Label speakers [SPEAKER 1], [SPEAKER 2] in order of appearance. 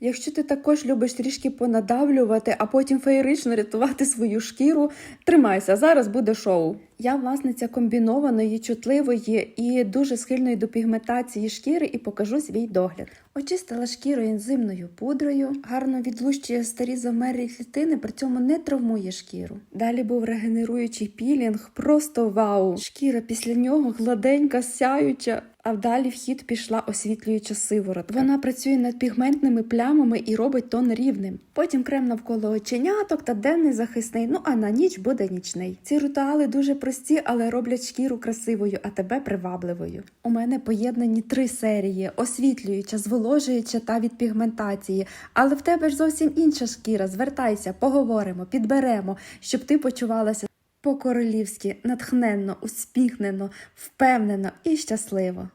[SPEAKER 1] Якщо ти також любиш трішки понадавлювати, а потім феєрично рятувати свою шкіру, тримайся, зараз буде шоу. Я власниця комбінованої, чутливої і дуже схильної до пігментації шкіри і покажу свій догляд. Очистила шкіру ензимною пудрою, гарно відлущує старі замерлі клітини, при цьому не травмує шкіру. Далі був регенеруючий пілінг, просто вау! Шкіра після нього гладенька, сяюча. А вдалі в хід пішла освітлююча сиворотка. Вона працює над пігментними плямами і робить тон рівним. Потім крем навколо оченяток та денний захисний. Ну а на ніч буде нічний. Ці ритуали дуже прості, але роблять шкіру красивою, а тебе привабливою. У мене поєднані три серії: освітлююча, зволожуюча та від пігментації. Але в тебе ж зовсім інша шкіра. Звертайся, поговоримо, підберемо, щоб ти почувалася по-королівськи, натхненно, успіхнено, впевнено і щасливо.